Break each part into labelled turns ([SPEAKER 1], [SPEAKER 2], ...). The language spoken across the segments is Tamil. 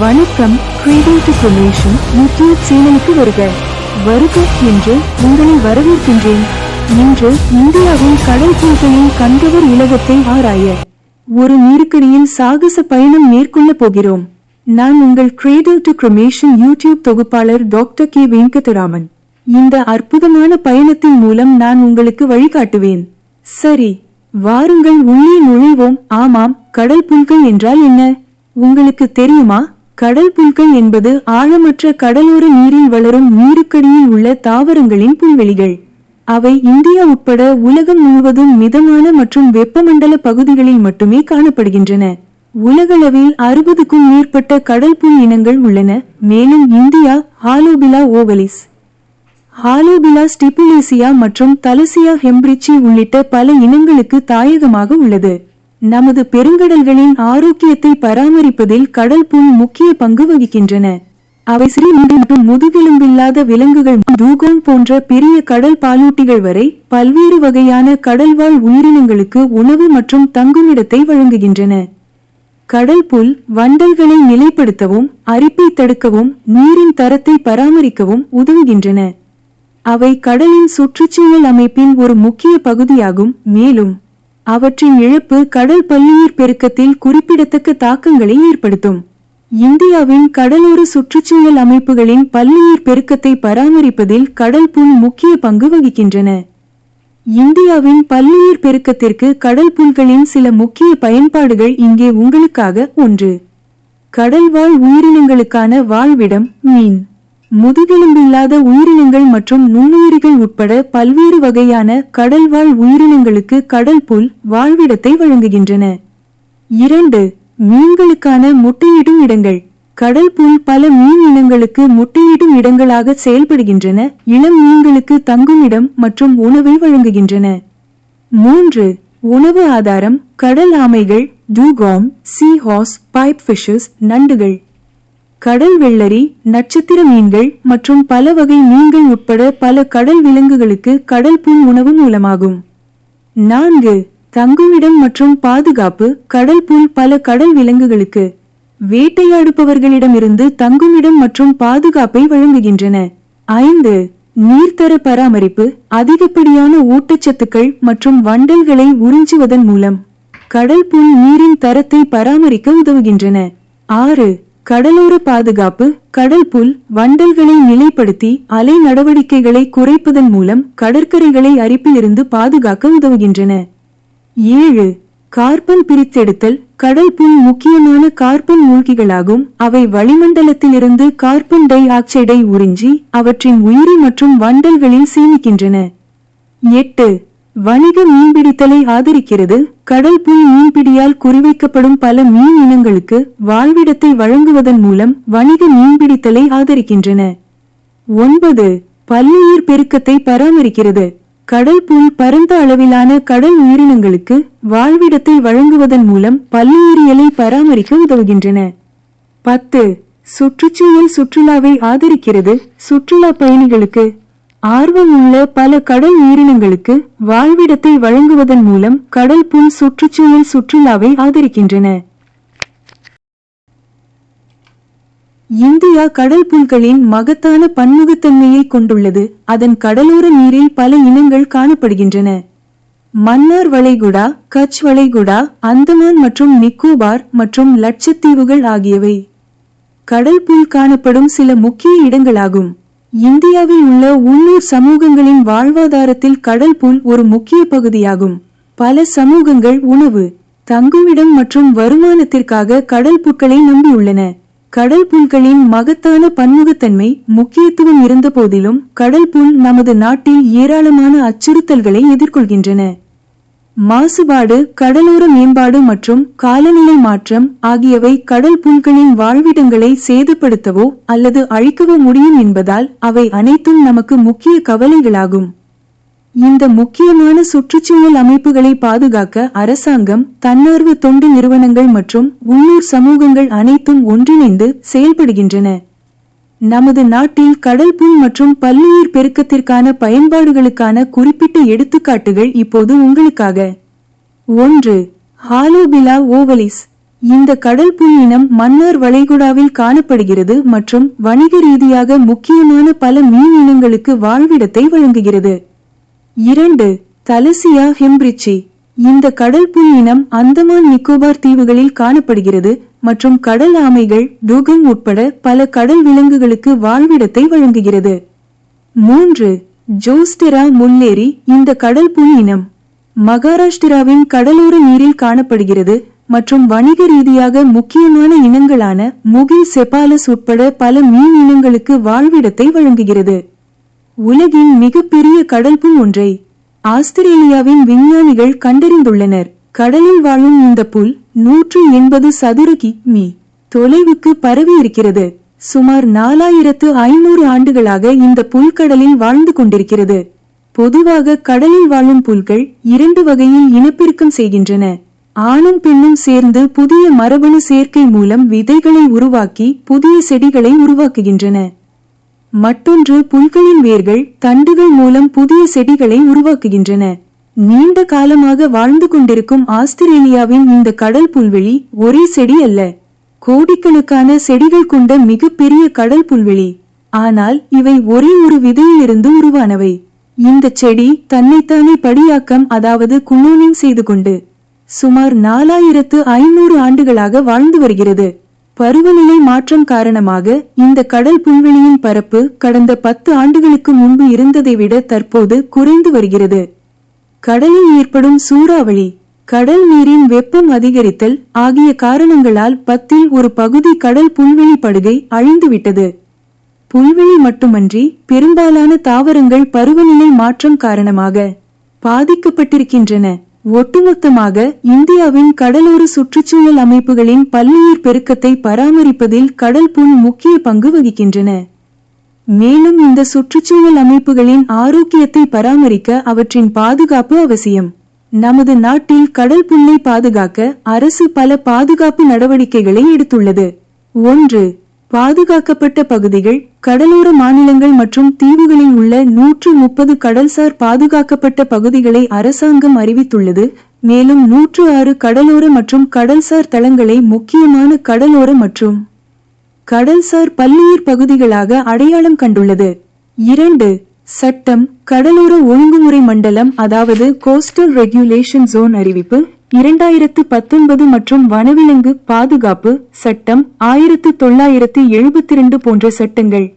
[SPEAKER 1] வணக்கம் கிரீடல் டு ப்ரொமேஷன் யூடியூப் சேனலுக்கு வருக. வருக என்று உங்களை வரவேற்கின்றேன். இன்று இந்தியாவின் கடல் புல்களின் கண்டவர் உலகத்தை ஆராய ஒரு நீருக்கடியில் சாகச பயணம் மேற்கொள்ள போகிறோம். நான் உங்கள் கிரேடில் டு கிரமேஷன் யூடியூப் தொகுப்பாளர் டாக்டர் கே. வெங்கடராமன். இந்த அற்புதமான பயணத்தின் மூலம் நான் உங்களுக்கு வழிகாட்டுவேன். சரி வாருங்கள் உள்ளே நுழைவோம். ஆமாம் கடல் புல்கள் என்றால் என்ன? உங்களுக்கு தெரியுமா? கடல் புல்கள் என்பது ஆழமற்ற கடலோர நீரில் வளரும் நீருக்கடியில் உள்ள தாவரங்களின் புல்வெளிகள். அவை இந்தியா உட்பட உலகம் முழுவதும் மிதமான மற்றும் வெப்பமண்டல பகுதிகளில் மட்டுமே காணப்படுகின்றன. உலகளவில் அறுபதுக்கும் மேற்பட்ட கடல் புல் இனங்கள் உள்ளன மேலும் இந்தியா ஹாலோபிலா ஓவலிஸ். ஹாலோபிலா ஸ்டிபுலேசியா மற்றும் தலசியா ஹெம்பிரிச்சி உள்ளிட்ட பல இனங்களுக்கு தாயகமாக உள்ளது. நமது பெருங்கடல்களின் ஆரோக்கியத்தை பராமரிப்பதில் கடல் புல் முக்கிய பங்கு வகிக்கின்றன. அவை மற்றும் முதுகெலும்பில்லாத விலங்குகள் தூகம் போன்ற பெரிய கடல் பாலூட்டிகள் வரை பல்வேறு வகையான கடல்வாழ் உயிரினங்களுக்கு உணவு மற்றும் தங்குமிடத்தை வழங்குகின்றன. கடல் புல் வண்டல்களை நிலைப்படுத்தவும் அரிப்பை தடுக்கவும் நீரின் தரத்தை பராமரிக்கவும் உதவுகின்றன. அவை கடலின் சுற்றுச்சூழல் அமைப்பின் ஒரு முக்கிய பகுதியாகும். மேலும் அவற்றின் இழப்பு கடல் பல்லுயிர் பெருக்கத்தில் குறிப்பிடத்தக்க தாக்கங்களை ஏற்படுத்தும். இந்தியாவின் கடலோர சுற்றுச்சூழல் அமைப்புகளின் பல்லுயிர் பெருக்கத்தை பராமரிப்பதில் கடல் புல் முக்கிய பங்கு வகிக்கின்றன. இந்தியாவின் பல்லுயிர் பெருக்கத்திற்கு கடல் புல்களின் சில முக்கிய பயன்பாடுகள் இங்கே உங்களுக்காக ஒன்று. கடல்வாழ் உயிரினங்களுக்கான வாழ்விடம் மீன். முதுகெலும்பில்லாத உயிரினங்கள் மற்றும் நுண்ணுயிரிகள் உட்பட பல்வேறு வகையான கடல்வாழ் உயிரினங்களுக்கு கடல் புல் வாழ்விடத்தை வழங்குகின்றன. இரண்டு மீன்களுக்கான முட்டையிடும் இடங்கள். கடல் புல் பல மீன் இனங்களுக்கு முட்டையிடும் இடங்களாக செயல்படுகின்றன. இளம் மீன்களுக்கு தங்கும் இடம் மற்றும் உணவை வழங்குகின்றன. மூன்று உணவு ஆதாரம். கடல் ஆமைகள் டூகாம் சீஹாஸ் பைப் ஃபிஷஸ் நண்டுகள். கடல் வெள்ளரி நட்சத்திர மீன்கள் மற்றும் பல வகை மீன்கள் உட்பட பல கடல் விலங்குகளுக்கு கடல் புண் உணவு மூலமாகும். நான்கு தங்குமிடம் மற்றும் பாதுகாப்பு கடல் புண் பல கடல் விலங்குகளுக்கு. வேட்டையாடுபவர்களிடமிருந்து தங்குமிடம் மற்றும் பாதுகாப்பை வழங்குகின்றன. ஐந்து நீர்த்தர பராமரிப்பு அதிகப்படியான ஊட்டச்சத்துக்கள் மற்றும் வண்டல்களை உறிஞ்சுவதன் மூலம் கடல் புண் நீரின் தரத்தை பராமரிக்க உதவுகின்றன. ஆறு கடலோர பாதுகாப்பு கடல் புல் வண்டல்களை நிலைப்படுத்தி அலை நடவடிக்கைகளை குறைப்பதன் மூலம் கடற்கரைகளை அரிப்பிலிருந்து பாதுகாக்க உதவுகின்றன. ஏழு கார்பன் பிரித்தெடுத்தல் கடல் புல் முக்கியமான கார்பன் மூழ்கிகளாகும். அவை வளிமண்டலத்திலிருந்து கார்பன் டை ஆக்சைடை உறிஞ்சி அவற்றின் உயிரி மற்றும் வண்டல்களில் சேமிக்கின்றன. எட்டு வணிக மீன்பிடித்தலை ஆதரிக்கிறது. கடல் புல் மீன்பிடியால் குறிவைக்கப்படும் பல மீன் இனங்களுக்கு வாழ்விடத்தை வழங்குவதன் மூலம் வணிக மீன்பிடித்தலை ஆதரிக்கின்றன. ஒன்பது பல்லுயிர் பெருக்கத்தை பராமரிக்கிறது. கடல் புல் பரந்த அளவிலான கடல் உயிரினங்களுக்கு வாழ்விடத்தை வழங்குவதன் மூலம் பல்லுயிரியலை பராமரிக்க உதவுகின்றன. பத்து சுற்றுச்சூழல் சுற்றுலாவை ஆதரிக்கிறது. சுற்றுலா பயணிகளுக்கு ஆர்வம் உள்ள பல கடல் உயிரினங்களுக்கு வாழ்விடத்தை வழங்குவதன் மூலம் கடல் புல் சுற்றுச்சூழல் சுற்றுலாவை ஆதரிக்கின்றன. இந்தியா கடல் புல்களின் மகத்தான பன்முகத்தன்மையை கொண்டுள்ளது. அதன் கடலோர நீரில் பல இனங்கள் காணப்படுகின்றன. மன்னார் வளைகுடா கச் வளைகுடா அந்தமான் மற்றும் நிக்கோபார் மற்றும் லட்சத்தீவுகள் ஆகியவை கடல் புல் காணப்படும் சில முக்கிய இடங்களாகும். இந்தியாவில் உள்ள உள்ளூர் சமூகங்களின் வாழ்வாதாரத்தில் கடல் புல் ஒரு முக்கிய பகுதியாகும். பல சமூகங்கள் உணவு தங்குமிடம் மற்றும் வருமானத்திற்காக கடல் புற்களை நம்பியுள்ளன. கடல் புல்களின் மகத்தான பன்முகத்தன்மை முக்கியத்துவம் இருந்த போதிலும் கடல் புல் நமது நாட்டில் ஏராளமான அச்சுறுத்தல்களை எதிர்கொள்கின்றன. மாசுபாடு கடலோர மேம்பாடு மற்றும் காலநிலை மாற்றம் ஆகியவை கடல் புல்களின் வாழ்விடங்களை சேதப்படுத்தவோ அல்லது அழிக்கவோ முடியும் என்பதால் அவை அனைத்தும் நமக்கு முக்கிய கவலைகளாகும். இந்த முக்கியமான சுற்றுச்சூழல் அமைப்புகளை பாதுகாக்க அரசாங்கம் தன்னார்வ தொண்டு நிறுவனங்கள் மற்றும் உள்ளூர் சமூகங்கள் அனைத்தும் ஒன்றிணைந்து செயல்படுகின்றன. நமது நாட்டில் கடல் புண் மற்றும் பல்லுயிர் பெருக்கத்திற்கான பயன்பாடுகளுக்கான குறிப்பிட்ட எடுத்துக்காட்டுகள் இப்போது உங்களுக்காக. ஒன்று ஹாலோபிலா ஓவலிஸ். இந்த கடல் புல் இனம் மன்னார் வளைகுடாவில் காணப்படுகிறது மற்றும் வணிக ரீதியாக முக்கியமான பல மீன் இனங்களுக்கு வாழ்விடத்தை வழங்குகிறது. இரண்டு தலசியா ஹெம்பிரிச்சி இந்த கடல் புல் இனம் அந்தமான் நிக்கோபார் தீவுகளில் காணப்படுகிறது மற்றும் கடல் ஆமைகள் டூகங் உட்பட பல கடல் விலங்குகளுக்கு வாழ்விடத்தை வழங்குகிறது. மூன்று ஜோஸ்டெரா முல்லேரி இந்த கடல் புல் இனம் மகாராஷ்டிராவின் கடலோர நீரில் காணப்படுகிறது மற்றும் வணிக ரீதியாக முக்கியமான இனங்களான முகில் செபாலஸ் உட்பட பல மீன் இனங்களுக்கு வாழ்விடத்தை வழங்குகிறது. உலகின் மிகப்பெரிய கடல் புல் ஒன்றை ஆஸ்திரேலியாவின் விஞ்ஞானிகள் கண்டறிந்துள்ளனர். கடலில் வாழும் இந்த புல் நூற்று எண்பது சதுர கிமீ தொலைவுக்கு பரவி இருக்கிறது சுமார் நாலாயிரத்து ஐநூறு ஆண்டுகளாக இந்த புல்கடலில் வாழ்ந்து கொண்டிருக்கிறது. பொதுவாக கடலில் வாழும் புல்கள் இரண்டு வகையில் இனப்பெருக்கம் செய்கின்றன. ஆணும் பெண்ணும் சேர்ந்து புதிய மரபணு சேர்க்கை மூலம் விதைகளை உருவாக்கி புதிய செடிகளை உருவாக்குகின்றன. மற்றொன்று புல்களின் வேர்கள் தண்டுகள் மூலம் புதிய செடிகளை உருவாக்குகின்றன. நீண்ட காலமாக வாழ்ந்து கொண்டிருக்கும் ஆஸ்திரேலியாவின் இந்த கடல் புல்வெளி ஒரே செடி அல்ல. கோடிக்கணக்கான செடிகள் கொண்ட மிகப்பெரிய கடல் புல்வெளி. ஆனால் இவை ஒரே ஒரு விதையிலிருந்து உருவானவை. இந்த செடி தன்னைத்தானே படியாக்கம் அதாவது குளோனிங் செய்து கொண்டு சுமார் நாலாயிரத்து ஐநூறு ஆண்டுகளாக வாழ்ந்து வருகிறது. பருவநிலை மாற்றம் காரணமாக இந்த கடல் புல்வெளியின் பரப்பு கடந்த பத்து ஆண்டுகளுக்கு முன்பு இருந்ததை விட தற்போது குறைந்து வருகிறது. கடலில் ஏற்படும் சூறாவளி கடல் நீரின் வெப்பம் அதிகரித்தல் ஆகிய காரணங்களால் பத்தில் ஒரு பகுதி கடல் புல்வெளி படுகை அழிந்துவிட்டது. புல்வெளி மட்டுமன்றி பெரும்பாலான தாவரங்கள் பருவநிலை மாற்றம் காரணமாக பாதிக்கப்பட்டிருக்கின்றன. ஒட்டுமொத்தமாக இந்தியாவின் கடலோர சுற்றுச்சூழல் அமைப்புகளின் பல்லுயிர் பெருக்கத்தை பராமரிப்பதில் கடல் புல் முக்கிய பங்கு வகிக்கின்றன. மேலும் இந்த சுற்றுச்சூழல் அமைப்புகளின் ஆரோக்கியத்தை பராமரிக்க அவற்றின் பாதுகாப்பு அவசியம். நமது நாட்டில் கடல் புல்லை பாதுகாக்க அரசு பல பாதுகாப்பு நடவடிக்கைகளை எடுத்துள்ளது. ஒன்று பாதுகாக்கப்பட்ட பகுதிகள் கடலோர மாநிலங்கள் மற்றும் தீவுகளில் உள்ள நூற்று முப்பது கடல்சார் பாதுகாக்கப்பட்ட பகுதிகளை அரசாங்கம் அறிவித்துள்ளது. மேலும் நூற்று ஆறு கடலோர மற்றும் கடல்சார் தளங்களை முக்கியமான கடலோர மற்றும் கடல்சார் பல்லுயிர் பகுதிகளாக அடையாளம் கண்டுள்ளது. இரண்டு சட்டம் கடலோர ஒழுங்குமுறை மண்டலம் அதாவது கோஸ்டல் ரெகுலேஷன் ஜோன் அறிவிப்பு. இரண்டாயிரத்து பத்தொன்பது மற்றும் வனவிலங்கு பாதுகாப்பு சட்டம் ஆயிரத்து தொள்ளாயிரத்து எழுபத்தி இரண்டு போன்ற சட்டங்கள்.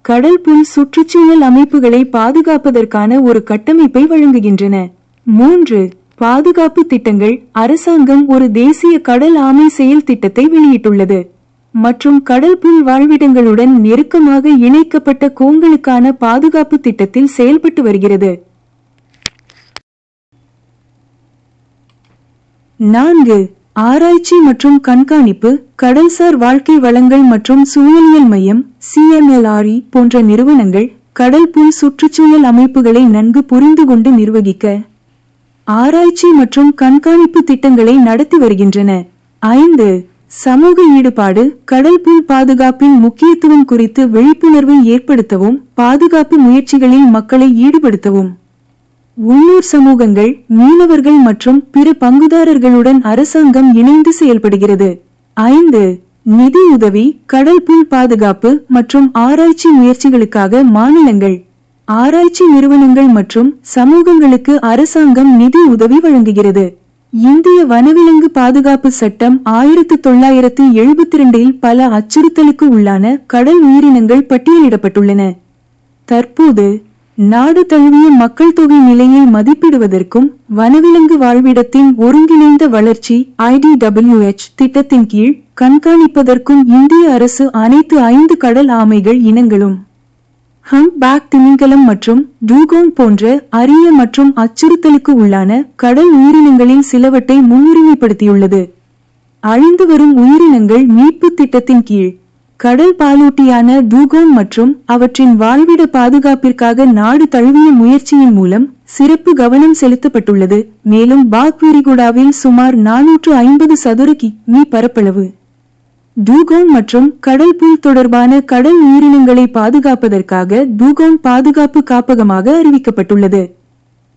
[SPEAKER 1] கடல் புல் சுற்றுச்சூழல் அமைப்புகளை பாதுகாப்பதற்கான ஒரு கட்டமைப்பை வழங்குகின்றன. மூன்று பாதுகாப்பு திட்டங்கள் அரசாங்கம் ஒரு தேசிய கடல் ஆமை செயல் திட்டத்தை வெளியிட்டுள்ளது. மற்றும் கடல் புல் வாழ்விடங்களுடன் நெருக்கமாக இணைக்கப்பட்ட கோங்களுக்கான பாதுகாப்பு திட்டத்தில் செயல்பட்டு வருகிறது. நான்கு ஆராய்ச்சி மற்றும் கண்காணிப்பு கடல்சார் வாழ்க்கை வளங்கள் மற்றும் சூழலியல் மையம் சிஎம்எல்ஆர்இ போன்ற நிறுவனங்கள் கடல் புல் சுற்றுச்சூழல் அமைப்புகளை நன்கு புரிந்து கொண்டு நிர்வகிக்க ஆராய்ச்சி மற்றும் கண்காணிப்பு திட்டங்களை நடத்தி வருகின்றன. ஐந்து சமூக ஈடுபாடு கடல் புல் பாதுகாப்பின் முக்கியத்துவம் குறித்து விழிப்புணர்வை ஏற்படுத்தவும் பாதுகாப்பு முயற்சிகளில் மக்களை ஈடுபடுத்தவும். உள்ளூர் சமூகங்கள் மீனவர்கள் மற்றும் பிற பங்குதாரர்களுடன் அரசாங்கம் இணைந்து செயல்படுகிறது. ஐந்து நிதி உதவி கடல் புல் பாதுகாப்பு மற்றும் ஆராய்ச்சி முயற்சிகளுக்காக மாநிலங்கள். ஆராய்ச்சி நிறுவனங்கள் மற்றும் சமூகங்களுக்கு அரசாங்கம் நிதி உதவி வழங்குகிறது. இந்திய வனவிலங்கு பாதுகாப்பு சட்டம் ஆயிரத்து தொள்ளாயிரத்து எழுபத்தி இரண்டில் பல அச்சுறுத்தலுக்கு உள்ளான கடல் உயிரினங்கள் பட்டியலிடப்பட்டுள்ளன. தற்போது நாடு தழுவிய மக்கள் தொகை நிலையை மதிப்பிடுவதற்கும் வனவிலங்கு வாழ்விடத்தின் ஒருங்கிணைந்த வளர்ச்சி ஐடிடபிள்யூஎச் திட்டத்தின் கீழ் கண்காணிப்பதற்கும் இந்திய அரசு அனைத்து ஐந்து கடல் ஆமைகள் இனங்களும் ஹங் பேக் திமிங்கலம் மற்றும் டூகோங் போன்ற அரிய மற்றும் அச்சுறுத்தலுக்கு உள்ளான கடல் உயிரினங்களில் சிலவற்றை முன்னுரிமைப்படுத்தியுள்ளது. அழிந்து வரும் உயிரினங்கள் மீட்பு திட்டத்தின் கீழ் கடல் பாலூட்டியான தூகோங் மற்றும் அவற்றின் வாழ்விட பாதுகாப்பிற்காக நாடு தழுவிய முயற்சியின் மூலம் சிறப்பு கவனம் செலுத்தப்பட்டுள்ளது. மேலும் பாக்விரிகுடாவில் சுமார் நானூற்று ஐம்பது சதுர கிமீ பரப்பளவு. டூகோங் மற்றும் கடல் புல் தொடர்பான கடல் உயிரினங்களை பாதுகாப்பதற்காக தூகோங் பாதுகாப்பு காப்பகமாக அறிவிக்கப்பட்டுள்ளது.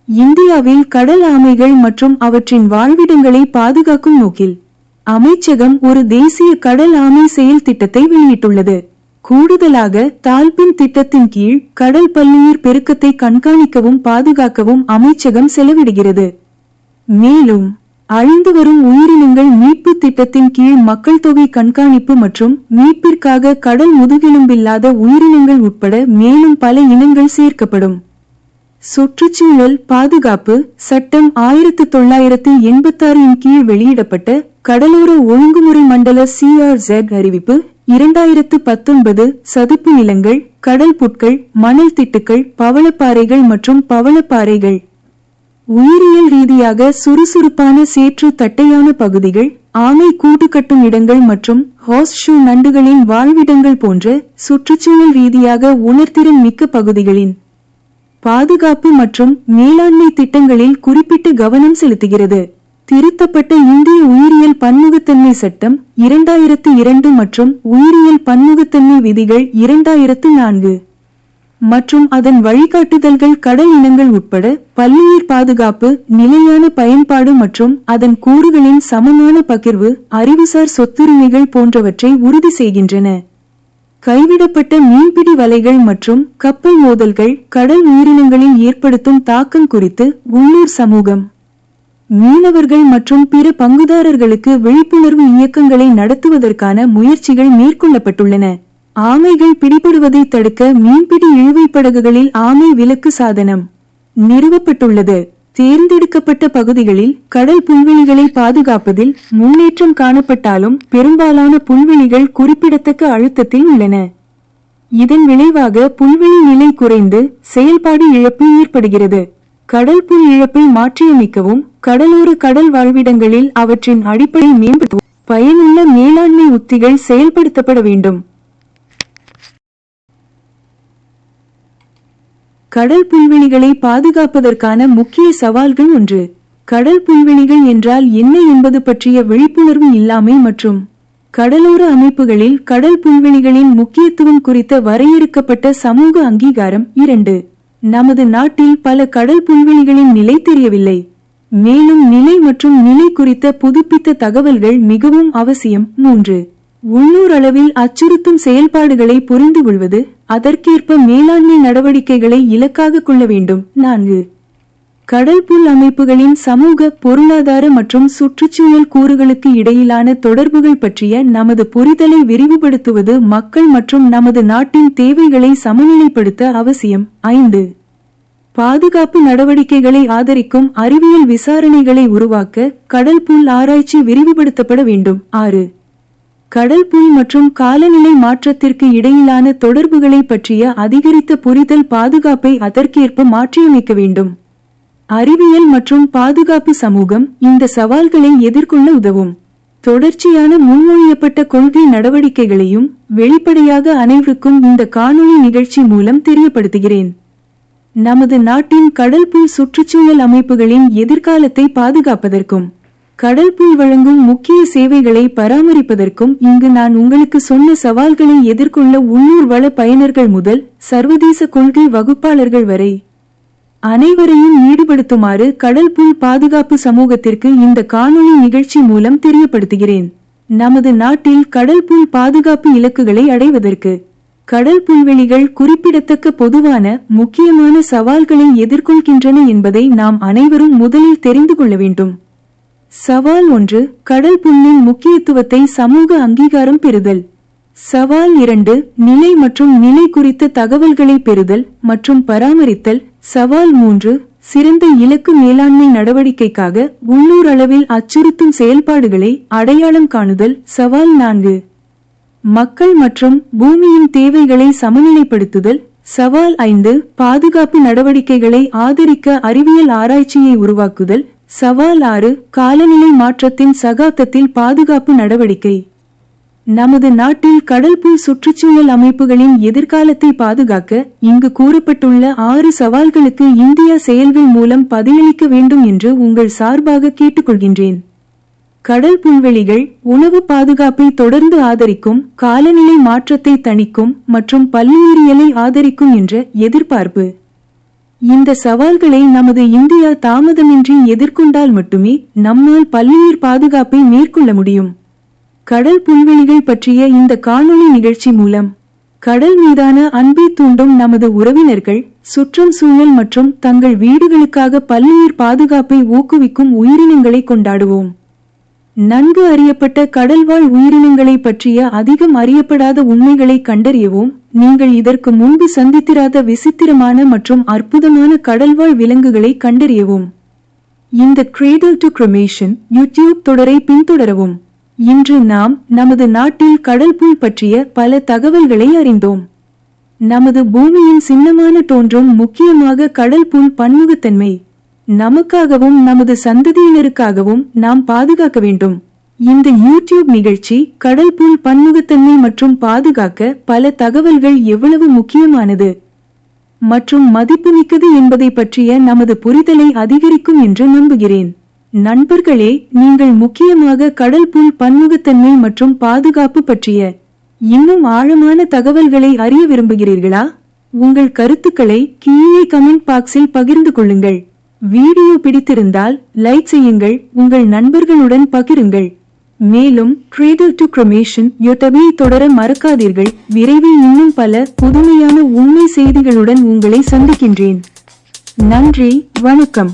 [SPEAKER 1] இந்தியாவில் கடல் ஆமைகள் மற்றும் அவற்றின் வாழ்விடங்களை பாதுகாக்கும் நோக்கில் அமைச்சகம் ஒரு தேசிய கடல் ஆமை செயல் திட்டத்தை வெளியிட்டுள்ளது. கூடுதலாக தால்பின் திட்டத்தின் கீழ் கடல் பல்லுயிர் பெருக்கத்தை கண்காணிக்கவும் பாதுகாக்கவும் அமைச்சகம் செலவிடுகிறது. மேலும் அழிந்து வரும் உயிரினங்கள் மீட்பு திட்டத்தின் கீழ் மக்கள் தொகை கண்காணிப்பு மற்றும் மீட்பிற்காக கடல் முதுகெலும்பில்லாத உயிரினங்கள் உட்பட மேலும் பல இனங்கள் சேர்க்கப்படும். சுற்றுச்சூழல் பாதுகாப்பு சட்டம் ஆயிரத்து தொள்ளாயிரத்து எண்பத்தாறின் கீழ் வெளியிடப்பட்ட கடலோர ஒழுங்குமுறை மண்டல சிஆர்ஜெட் அறிவிப்பு இரண்டாயிரத்து பத்தொன்பது சதுப்பு நிலங்கள் கடல் புட்கள் மணல் திட்டுக்கள் பவளப்பாறைகள் மற்றும் பவளப்பாறைகள். உயிரியல் ரீதியாக சுறுசுறுப்பான சேற்று தட்டையான பகுதிகள் ஆமை கூடு கட்டும் இடங்கள் மற்றும் ஹாஸ்ஷூ நண்டுகளின் வாழ்விடங்கள் போன்ற சுற்றுச்சூழல் ரீதியாக உணர்திறன் மிக்க பகுதிகளின் பாதுகாப்பு மற்றும் மேலாண்மை திட்டங்களில் குறிப்பிட்டு கவனம் செலுத்துகிறது. திருத்தப்பட்ட இந்திய உயிரியல் பன்முகத்தன்மை சட்டம் இரண்டாயிரத்து இரண்டு மற்றும் உயிரியல் பன்முகத்தன்மை விதிகள் இரண்டாயிரத்து நான்கு மற்றும் அதன் வழிகாட்டுதல்கள் கடல் இனங்கள் உட்பட பல்லுயிர் பாதுகாப்பு நிலையான பயன்பாடு மற்றும் அதன் கூறுகளின் சமமான பகிர்வு அறிவுசார் சொத்துரிமைகள் போன்றவற்றை உறுதி செய்கின்றன. கைவிடப்பட்ட மீன்பிடி வலைகள் மற்றும் கப்பல் மோதல்கள் கடல் உயிரினங்களில் ஏற்படுத்தும் தாக்கம் குறித்து உள்ளூர் சமூகம். மீனவர்கள் மற்றும் பிற பங்குதாரர்களுக்கு விழிப்புணர்வு இயக்கங்களை நடத்துவதற்கான முயற்சிகள் மேற்கொள்ளப்பட்டுள்ளன. ஆமைகள் பிடிபடுவதை தடுக்க மீன்பிடி இழுவை படகுகளில் ஆமை விலக்கு சாதனம் நிறுவப்பட்டுள்ளது. தேர்ந்தெடுக்கப்பட்ட பகுதிகளில் கடல் புல்வெளிகளை பாதுகாப்பதில் முன்னேற்றம் காணப்பட்டாலும் பெரும்பாலான புல்வெளிகள் குறிப்பிடத்தக்க அழுத்தத்தில் உள்ளன. இதன் விளைவாக புல்வெளி நிலை குறைந்து செயல்பாடு இழப்பு ஏற்படுகிறது. கடல் புல் இழப்பை மாற்றியமைக்கவும் கடலோர கடல் வாழ்விடங்களில் அவற்றின் அடிப்படை மேம்படுத்தவும் பயனுள்ள மேலாண்மை உத்திகள் செயல்படுத்தப்பட வேண்டும். கடல் புல்வெளிகளை பாதுகாப்பதற்கான முக்கிய சவால்கள் ஒன்று. கடல் புல்வெளிகள் என்றால் என்ன என்பது பற்றிய விழிப்புணர்வு இல்லாமை மற்றும் கடலோர அமைப்புகளில் கடல் புல்வெளிகளின் முக்கியத்துவம் குறித்த வரையறுக்கப்பட்ட சமூக அங்கீகாரம் இரண்டு. நமது நாட்டில் பல கடல் புல்வெளிகளின் நிலை தெரியவில்லை. மேலும் நிலை மற்றும் நிலை குறித்த புதுப்பித்த தகவல்கள் மிகவும் அவசியம். மூன்று. உள்ளூர் அளவில் அச்சுறுத்தும் செயல்பாடுகளை புரிந்து கொள்வது அதற்கேற்ப மேலாண்மை நடவடிக்கைகளை இலக்காக கொள்ள வேண்டும். நான்கு. கடல் புல் அமைப்புகளின் சமூக பொருளாதார மற்றும் சுற்றுச்சூழல் கூறுகளுக்கு இடையிலான தொடர்புகள் பற்றிய நமது புரிதலை விரிவுபடுத்துவது மக்கள் மற்றும் நமது நாட்டின் தேவைகளை சமநிலைப்படுத்த அவசியம். ஐந்து. பாதுகாப்பு நடவடிக்கைகளை ஆதரிக்கும் அறிவியல் விசாரணைகளை உருவாக்க கடல் புல் ஆராய்ச்சி விரிவுபடுத்தப்பட வேண்டும். ஆறு. கடல் புல் மற்றும் காலநிலை மாற்றத்திற்கு இடையிலான தொடர்புகளை பற்றிய அதிகரித்த புரிதல் பாதுகாப்பை அதற்கேற்ப மாற்றியமைக்க வேண்டும். அறிவியல் மற்றும் பாதுகாப்பு சமூகம் இந்த சவால்களை எதிர்கொள்ள உதவும். தொடர்ச்சியான முன்மொழியப்பட்ட கொள்கை நடவடிக்கைகளையும் வெளிப்படையாக அனைவருக்கும் இந்த காணொளி நிகழ்ச்சி மூலம் தெரியப்படுத்துகிறேன். நமது நாட்டின் கடல் புல் சுற்றுச்சூழல் அமைப்புகளின் எதிர்காலத்தை பாதுகாப்பதற்கும் கடல் புல் வழங்கும் முக்கிய சேவைகளை பராமரிப்பதற்கும் இங்கு நான் உங்களுக்கு சொன்ன சவால்களை எதிர்கொள்ள உள்ளூர் வள பயனர்கள் முதல் சர்வதேச கொள்கை வகுப்பாளர்கள் வரை. அனைவரையும் ஈடுபடுத்துமாறு கடல் புல் பாதுகாப்பு சமூகத்திற்கு இந்த காணொளி நிகழ்ச்சி மூலம் தெரியப்படுத்துகிறேன். நமது நாட்டில் கடல் புல் பாதுகாப்பு இலக்குகளை அடைவதற்கு கடல் புல்வெளிகள் குறிப்பிடத்தக்க பொதுவான முக்கியமான சவால்களை எதிர்கொள்கின்றன என்பதை நாம் அனைவரும் முதலில் தெரிந்து கொள்ள வேண்டும். சவால் ஒன்று கடல் புல்லின் முக்கியத்துவத்தை சமூக அங்கீகாரம் பெறுதல். சவால் இரண்டு நிலை மற்றும் நிலை குறித்த தகவல்களை பெறுதல் மற்றும் பராமரித்தல். சவால் மூன்று சிறந்த இலக்கு மேலாண்மை நடவடிக்கைக்காக உள்ளூர் அளவில் அச்சுறுத்தும் செயல்பாடுகளை அடையாளம் காணுதல். சவால் நான்கு மக்கள் மற்றும் பூமியின் தேவைகளை சமநிலைப்படுத்துதல். சவால் ஐந்து பாதுகாப்பு நடவடிக்கைகளை ஆதரிக்க அறிவியல் ஆராய்ச்சியை உருவாக்குதல். சவால் ஆறு காலநிலை மாற்றத்தின் சகாப்தத்தில் பாதுகாப்பு நடவடிக்கை. நமது நாட்டில் கடல்புல் சுற்றுச்சூழல் அமைப்புகளின் எதிர்காலத்தை பாதுகாக்க இங்கு கூறப்பட்டுள்ள ஆறு சவால்களுக்கு இந்தியா செயல்கள் மூலம் பதிலளிக்க வேண்டும் என்று உங்கள் சார்பாக கேட்டுக்கொள்கின்றேன். கடல் புல்வெளிகள் உணவு பாதுகாப்பை தொடர்ந்து ஆதரிக்கும் காலநிலை மாற்றத்தை தணிக்கும் மற்றும் பல்லுயிரியலை ஆதரிக்கும் என்ற எதிர்பார்ப்பு. இந்த சவால்களை நமது இந்தியா தாமதமின்றி எதிர்கொண்டால் மட்டுமே நம்மால் பல்லுயிர் பாதுகாப்பை மேற்கொள்ள முடியும். கடல் புல்வெளிகள் பற்றிய இந்த காணொளி நிகழ்ச்சி மூலம் கடல் மீதான அன்பை தூண்டும் நமது உறவினர்கள் சுற்றம் சூழல் மற்றும் தங்கள் வீடுகளுக்காக பல்லுயிர் பாதுகாப்பை ஊக்குவிக்கும் உயிரினங்களை கொண்டாடுவோம். நன்கு அறியப்பட்ட கடல்வாழ் உயிரினங்களை பற்றிய அதிகம் அறியப்படாத உண்மைகளை கண்டறியவும் நீங்கள் இதற்கு முன்பு சந்தித்திராத விசித்திரமான மற்றும் அற்புதமான கடல்வாழ் விலங்குகளை கண்டறியவும். இந்த கிரேடல் டு கிரமேஷன் யூடியூப் தொடரை பின்தொடரவும். இன்று நாம் நமது நாட்டில் கடல் புல் பற்றிய பல தகவல்களை அறிந்தோம். நமது பூமியின் சின்னமான தோன்றும் முக்கியமாக கடல் புல் பன்முகத்தன்மை. நமக்காகவும் நமது சந்ததியினருக்காகவும் நாம் பாதுகாக்க வேண்டும். இந்த யூடியூப் நிகழ்ச்சி கடல் புல் பன்முகத்தன்மை மற்றும் பாதுகாக்க பல தகவல்கள் எவ்வளவு முக்கியமானது? மற்றும் மதிப்புமிக்கது என்பதை பற்றிய நமது புரிதலை அதிகரிக்கும் என்று நம்புகிறேன். நண்பர்களே நீங்கள் முக்கியமாக கடல் புல் பன்முகத்தன்மை மற்றும் பாதுகாப்பு பற்றிய இன்னும் ஆழமான தகவல்களை அறிய விரும்புகிறீர்களா? உங்கள் கருத்துக்களை கீழே கமெண்ட் பாக்ஸில் பகிர்ந்து கொள்ளுங்கள். வீடியோ பிடித்திருந்தால் லைக் செய்யுங்கள் உங்கள் நண்பர்களுடன் பகிருங்கள். மேலும் ட்ரேடல் டு கிரமேஷன் யோட்டபியை தொடர மறக்காதீர்கள். விரைவில் இன்னும் பல புதுமையான உண்மை செய்திகளுடன் உங்களை சந்திக்கின்றேன். நன்றி வணக்கம்.